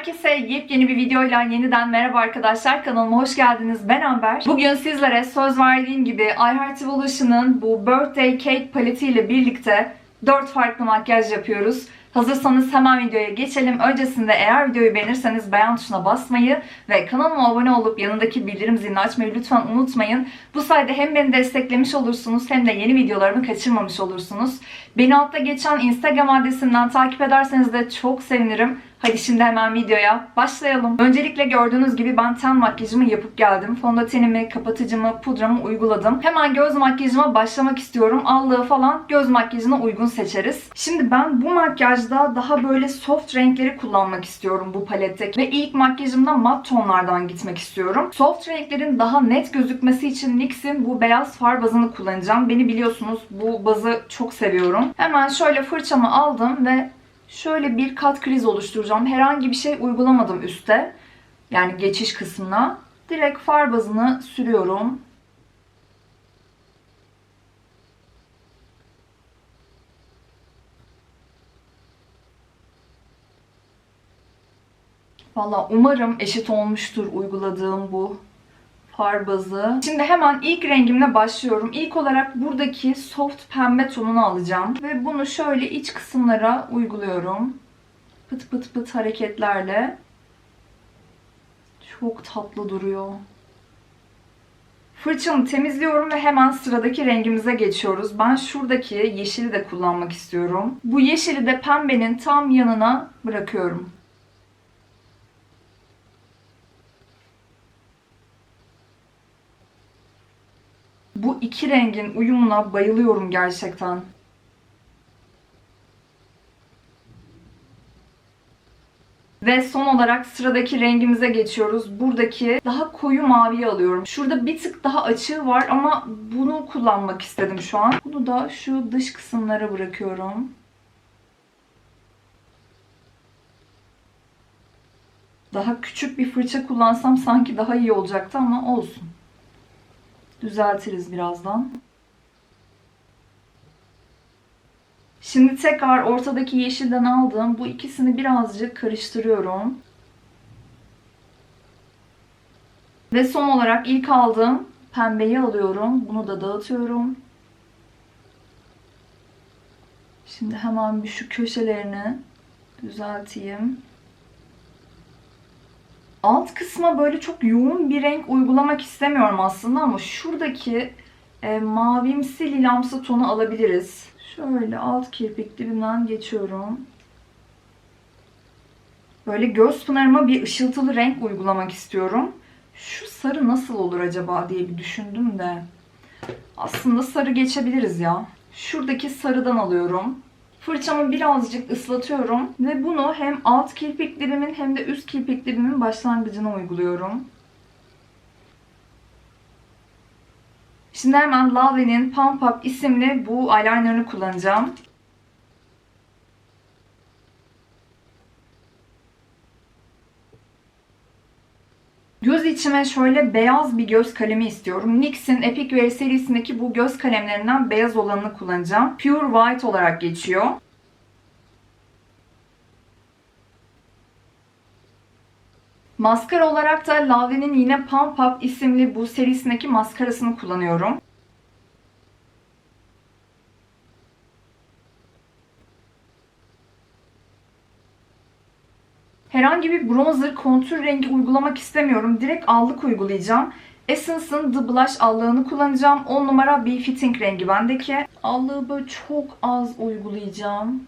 Herkese yepyeni bir videoyla yeniden merhaba arkadaşlar. Kanalıma hoş geldiniz. Ben Amber. Bugün sizlere söz verdiğim gibi iHeart Evolution'ın bu Birthday Cake paletiyle birlikte 4 farklı makyaj yapıyoruz. Hazırsanız hemen videoya geçelim. Öncesinde eğer videoyu beğenirseniz beğen tuşuna basmayı ve kanalıma abone olup yanındaki bildirim zilini açmayı lütfen unutmayın. Bu sayede hem beni desteklemiş olursunuz hem de yeni videolarımı kaçırmamış olursunuz. Beni altta geçen Instagram adresinden takip ederseniz de çok sevinirim. Hadi şimdi hemen videoya başlayalım. Öncelikle gördüğünüz gibi ben ten makyajımı yapıp geldim. Fondötenimi, kapatıcımı, pudramı uyguladım. Hemen göz makyajıma başlamak istiyorum. Allığı falan göz makyajına uygun seçeriz. Şimdi ben bu makyajda daha böyle soft renkleri kullanmak istiyorum bu palette. Ve ilk makyajımda mat tonlardan gitmek istiyorum. Soft renklerin daha net gözükmesi için NYX'in bu beyaz far bazını kullanacağım. Beni biliyorsunuz bu bazı çok seviyorum. Hemen şöyle fırçamı aldım ve Şöyle bir kat kriz oluşturacağım. Herhangi bir şey uygulamadım üste. Yani geçiş kısmına. Direkt far bazını sürüyorum. Valla umarım eşit olmuştur uyguladığım bu far bazı. Şimdi hemen ilk rengimle başlıyorum. İlk olarak buradaki soft pembe tonunu alacağım. Ve bunu şöyle iç kısımlara uyguluyorum. Pıt pıt pıt hareketlerle. Çok tatlı duruyor. Fırçamı temizliyorum ve hemen sıradaki rengimize geçiyoruz. Ben şuradaki yeşili de kullanmak istiyorum. Bu yeşili de pembenin tam yanına bırakıyorum. Bu iki rengin uyumuna bayılıyorum gerçekten. Ve son olarak sıradaki rengimize geçiyoruz. Buradaki daha koyu maviyi alıyorum. Şurada bir tık daha açığı var ama bunu kullanmak istedim şu an. Bunu da şu dış kısımlara bırakıyorum. Daha küçük bir fırça kullansam sanki daha iyi olacaktı ama olsun. Düzeltiriz birazdan. Şimdi tekrar ortadaki yeşilden aldım. Bu ikisini birazcık karıştırıyorum. Ve son olarak ilk aldığım pembeyi alıyorum. Bunu da dağıtıyorum. Şimdi hemen bir şu köşelerini düzelteyim. Alt kısma böyle çok yoğun bir renk uygulamak istemiyorum aslında ama şuradaki e, mavimsi lilamsı tonu alabiliriz. Şöyle alt kirpik dibinden geçiyorum. Böyle göz pınarıma bir ışıltılı renk uygulamak istiyorum. Şu sarı nasıl olur acaba diye bir düşündüm de. Aslında sarı geçebiliriz ya. Şuradaki sarıdan alıyorum. Fırçamı birazcık ıslatıyorum ve bunu hem alt kirpik dibimin hem de üst kirpik dibimin başlangıcına uyguluyorum. Şimdi hemen Lovely'nin Pump Up isimli bu eyelinerını kullanacağım. Göz içime şöyle beyaz bir göz kalemi istiyorum. NYX'in Epic Wear serisindeki bu göz kalemlerinden beyaz olanını kullanacağım. Pure White olarak geçiyor. Maskara olarak da Lavie'nin yine Pump Up isimli bu serisindeki maskarasını kullanıyorum. Herhangi bir bronzer kontür rengi uygulamak istemiyorum. Direkt allık uygulayacağım. Essence'ın The Blush allığını kullanacağım. 10 numara bir fitting rengi bendeki. Allığı böyle çok az uygulayacağım.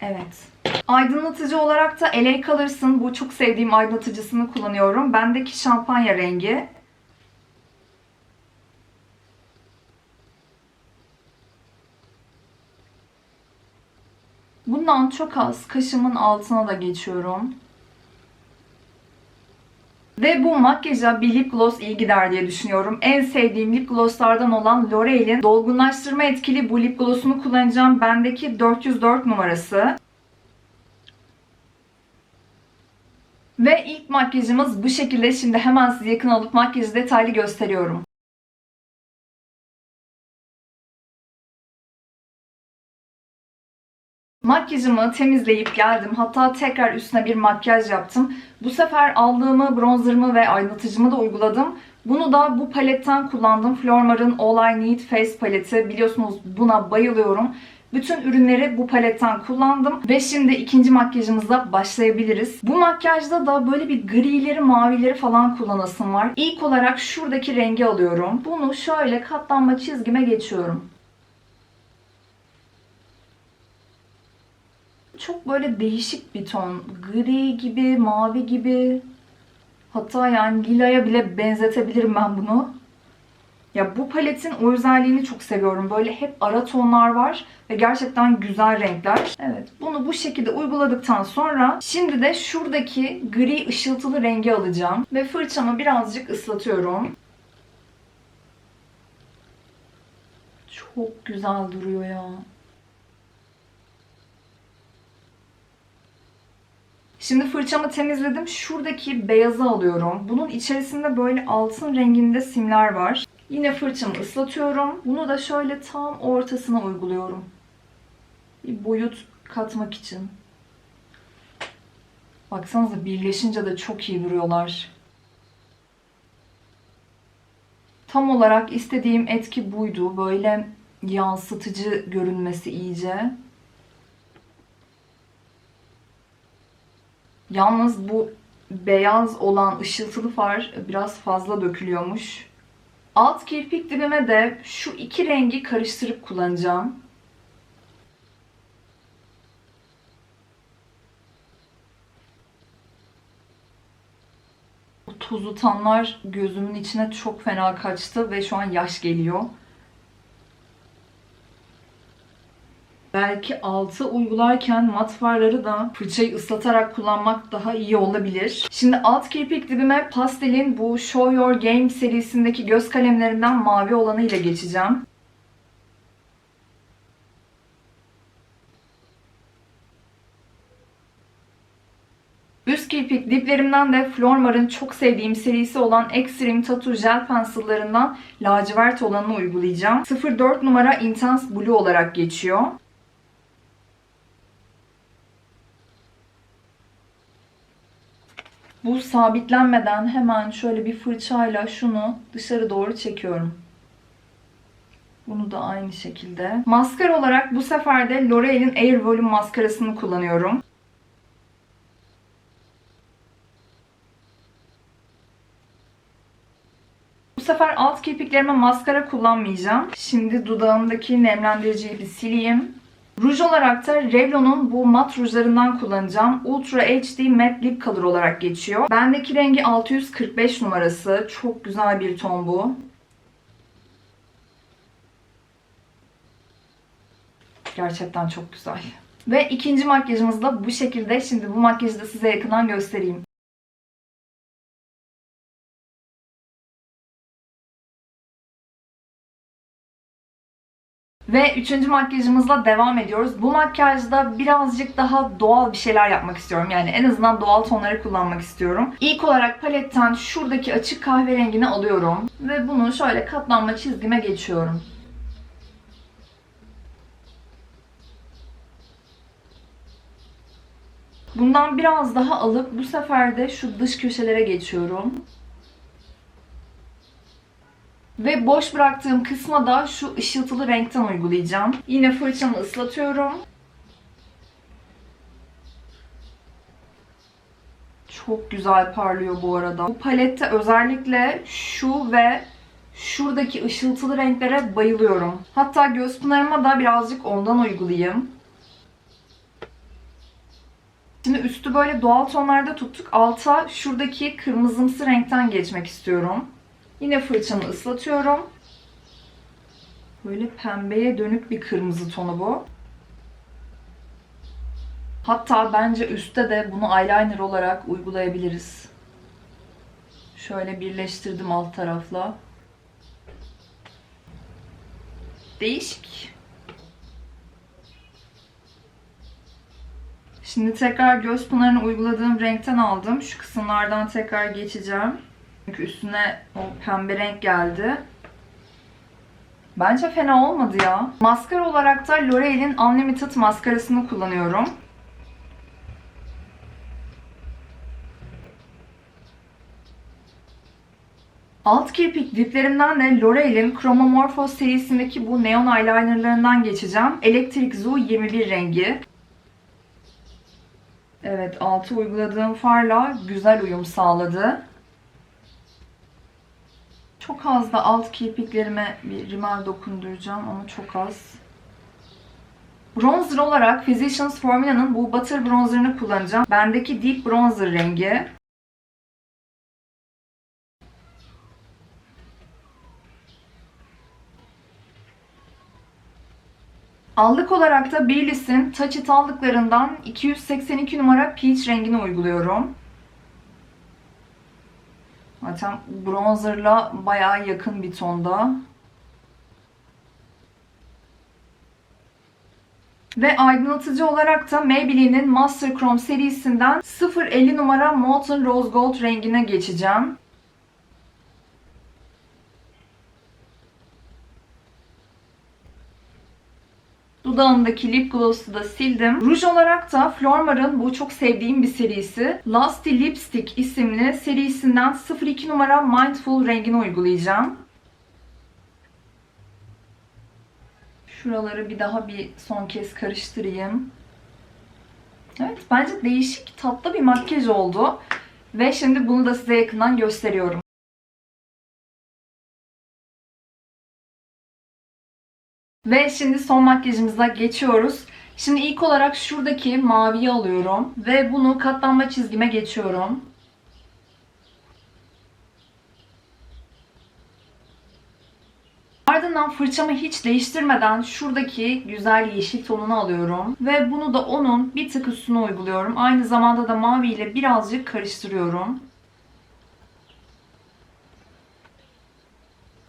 Evet. Aydınlatıcı olarak da LA Colors'ın bu çok sevdiğim aydınlatıcısını kullanıyorum. Bendeki şampanya rengi. Bundan çok az kaşımın altına da geçiyorum. Ve bu makyaja bir lip gloss iyi gider diye düşünüyorum. En sevdiğim lip glosslardan olan L'Oreal'in dolgunlaştırma etkili bu lip glossunu kullanacağım. Bendeki 404 numarası. Ve ilk makyajımız bu şekilde. Şimdi hemen size yakın alıp makyajı detaylı gösteriyorum. Makyajımı temizleyip geldim. Hatta tekrar üstüne bir makyaj yaptım. Bu sefer aldığımı, bronzerımı ve aydınlatıcımı da uyguladım. Bunu da bu paletten kullandım. Flormar'ın All I Need Face paleti. Biliyorsunuz buna bayılıyorum. Bütün ürünleri bu paletten kullandım. Ve şimdi ikinci makyajımıza başlayabiliriz. Bu makyajda da böyle bir grileri, mavileri falan kullanasım var. İlk olarak şuradaki rengi alıyorum. Bunu şöyle katlanma çizgime geçiyorum. Çok böyle değişik bir ton. Gri gibi, mavi gibi. Hatta yani lilaya bile benzetebilirim ben bunu. Ya bu paletin o özelliğini çok seviyorum. Böyle hep ara tonlar var ve gerçekten güzel renkler. Evet bunu bu şekilde uyguladıktan sonra şimdi de şuradaki gri ışıltılı rengi alacağım. Ve fırçamı birazcık ıslatıyorum. Çok güzel duruyor ya. Şimdi fırçamı temizledim. Şuradaki beyazı alıyorum. Bunun içerisinde böyle altın renginde simler var. Yine fırçamı ıslatıyorum. Bunu da şöyle tam ortasına uyguluyorum. Bir boyut katmak için. Baksanıza birleşince de çok iyi duruyorlar. Tam olarak istediğim etki buydu. Böyle yansıtıcı görünmesi iyice. Yalnız bu beyaz olan ışıltılı far biraz fazla dökülüyormuş. Alt kirpik dibime de şu iki rengi karıştırıp kullanacağım. Bu tozutanlar gözümün içine çok fena kaçtı ve şu an yaş geliyor. Belki altı uygularken mat farları da fırçayı ıslatarak kullanmak daha iyi olabilir. Şimdi alt kirpik dibime pastelin bu Show Your Game serisindeki göz kalemlerinden mavi olanı ile geçeceğim. Üst kirpik diplerimden de Flormar'ın çok sevdiğim serisi olan Extreme Tattoo Gel Pencil'larından lacivert olanını uygulayacağım. 04 numara Intense Blue olarak geçiyor. Bu sabitlenmeden hemen şöyle bir fırçayla şunu dışarı doğru çekiyorum. Bunu da aynı şekilde. Maskara olarak bu sefer de L'Oreal'in Air Volume maskarasını kullanıyorum. Bu sefer alt kirpiklerime maskara kullanmayacağım. Şimdi dudağımdaki nemlendiriciyi bir sileyim. Ruj olarak da Revlon'un bu mat rujlarından kullanacağım. Ultra HD Matte Lip Color olarak geçiyor. Bendeki rengi 645 numarası. Çok güzel bir ton bu. Gerçekten çok güzel. Ve ikinci makyajımız da bu şekilde. Şimdi bu makyajı da size yakından göstereyim. Ve üçüncü makyajımızla devam ediyoruz. Bu makyajda birazcık daha doğal bir şeyler yapmak istiyorum. Yani en azından doğal tonları kullanmak istiyorum. İlk olarak paletten şuradaki açık kahverengini alıyorum. Ve bunu şöyle katlanma çizgime geçiyorum. Bundan biraz daha alıp bu sefer de şu dış köşelere geçiyorum. Ve boş bıraktığım kısma da şu ışıltılı renkten uygulayacağım. Yine fırçamı ıslatıyorum. Çok güzel parlıyor bu arada. Bu palette özellikle şu ve şuradaki ışıltılı renklere bayılıyorum. Hatta göz pınarıma da birazcık ondan uygulayayım. Şimdi üstü böyle doğal tonlarda tuttuk. Alta şuradaki kırmızımsı renkten geçmek istiyorum. Yine fırçamı ıslatıyorum. Böyle pembeye dönük bir kırmızı tonu bu. Hatta bence üstte de bunu eyeliner olarak uygulayabiliriz. Şöyle birleştirdim alt tarafla. Değişik. Şimdi tekrar göz pınarını uyguladığım renkten aldım. Şu kısımlardan tekrar geçeceğim. Çünkü üstüne o pembe renk geldi. Bence fena olmadı ya. Maskara olarak da L'Oreal'in Unlimited maskarasını kullanıyorum. Alt kirpik diplerimden de L'Oreal'in Chromomorphos serisindeki bu neon eyelinerlarından geçeceğim. Electric Zoo 21 rengi. Evet, altı uyguladığım farla güzel uyum sağladı. Çok az da alt kirpiklerime bir rimel dokunduracağım ama çok az. Bronzer olarak Physicians Formula'nın bu Butter Bronzer'ını kullanacağım. Bendeki Deep Bronzer rengi. Allık olarak da Baileys'in Touch It allıklarından 282 numara Peach rengini uyguluyorum. Zaten bronzerla bayağı yakın bir tonda. Ve aydınlatıcı olarak da Maybelline'in Master Chrome serisinden 050 numara Molten Rose Gold rengine geçeceğim. Dudağımdaki lip gloss'u da sildim. Ruj olarak da Flormar'ın bu çok sevdiğim bir serisi. Lusty Lipstick isimli serisinden 02 numara Mindful rengini uygulayacağım. Şuraları bir daha bir son kez karıştırayım. Evet bence değişik tatlı bir makyaj oldu. Ve şimdi bunu da size yakından gösteriyorum. Ve şimdi son makyajımıza geçiyoruz. Şimdi ilk olarak şuradaki maviyi alıyorum ve bunu katlanma çizgime geçiyorum. Ardından fırçamı hiç değiştirmeden şuradaki güzel yeşil tonunu alıyorum. Ve bunu da onun bir tık üstüne uyguluyorum. Aynı zamanda da mavi ile birazcık karıştırıyorum.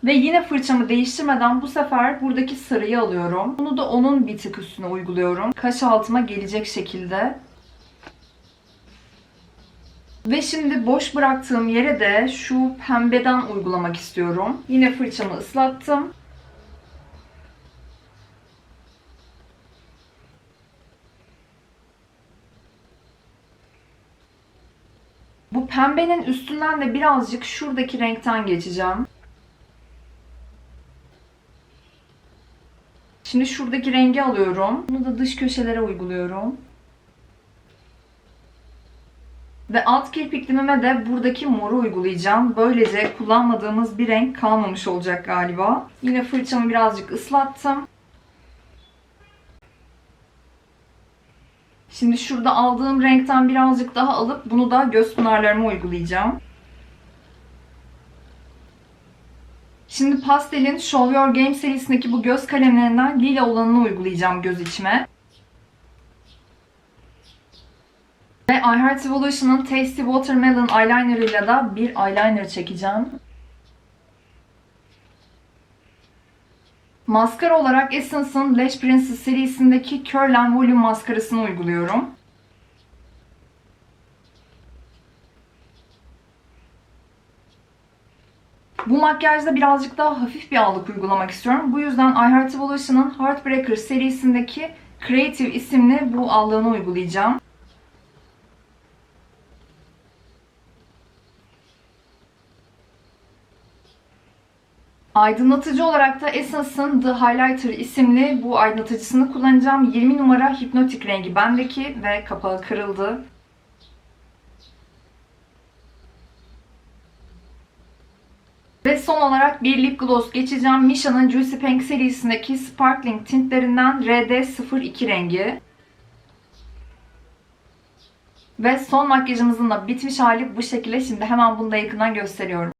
Ve yine fırçamı değiştirmeden bu sefer buradaki sarıyı alıyorum. Bunu da onun bir tık üstüne uyguluyorum. Kaş altıma gelecek şekilde. Ve şimdi boş bıraktığım yere de şu pembeden uygulamak istiyorum. Yine fırçamı ıslattım. Bu pembenin üstünden de birazcık şuradaki renkten geçeceğim. Şimdi şuradaki rengi alıyorum. Bunu da dış köşelere uyguluyorum. Ve alt kirpiklimime de buradaki moru uygulayacağım. Böylece kullanmadığımız bir renk kalmamış olacak galiba. Yine fırçamı birazcık ıslattım. Şimdi şurada aldığım renkten birazcık daha alıp bunu da göz pınarlarıma uygulayacağım. Şimdi pastelin Show Your Game serisindeki bu göz kalemlerinden lila olanını uygulayacağım göz içime. Ve I Heart Evolution'ın Tasty Watermelon Eyeliner ile de bir eyeliner çekeceğim. Maskara olarak Essence'ın Lash Princess serisindeki Curl Volume maskarasını uyguluyorum. Bu makyajda birazcık daha hafif bir allık uygulamak istiyorum. Bu yüzden I Heart Evolution'ın Heartbreaker serisindeki Creative isimli bu allığını uygulayacağım. Aydınlatıcı olarak da Essence'ın The Highlighter isimli bu aydınlatıcısını kullanacağım. 20 numara hipnotik rengi bendeki ve kapağı kırıldı. Ve son olarak bir lip gloss geçeceğim. Misha'nın Juicy Pink serisindeki Sparkling tintlerinden RD02 rengi. Ve son makyajımızın da bitmiş hali bu şekilde. Şimdi hemen bunu da yakından gösteriyorum.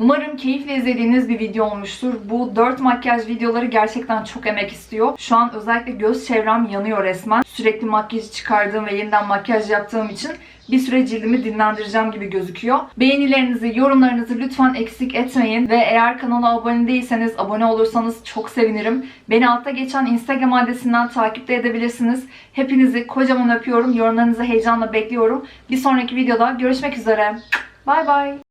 Umarım keyifle izlediğiniz bir video olmuştur. Bu 4 makyaj videoları gerçekten çok emek istiyor. Şu an özellikle göz çevrem yanıyor resmen. Sürekli makyajı çıkardığım ve yeniden makyaj yaptığım için bir süre cildimi dinlendireceğim gibi gözüküyor. Beğenilerinizi, yorumlarınızı lütfen eksik etmeyin. Ve eğer kanala abone değilseniz abone olursanız çok sevinirim. Beni altta geçen Instagram adresinden takip de edebilirsiniz. Hepinizi kocaman öpüyorum. Yorumlarınızı heyecanla bekliyorum. Bir sonraki videoda görüşmek üzere. Bay bay.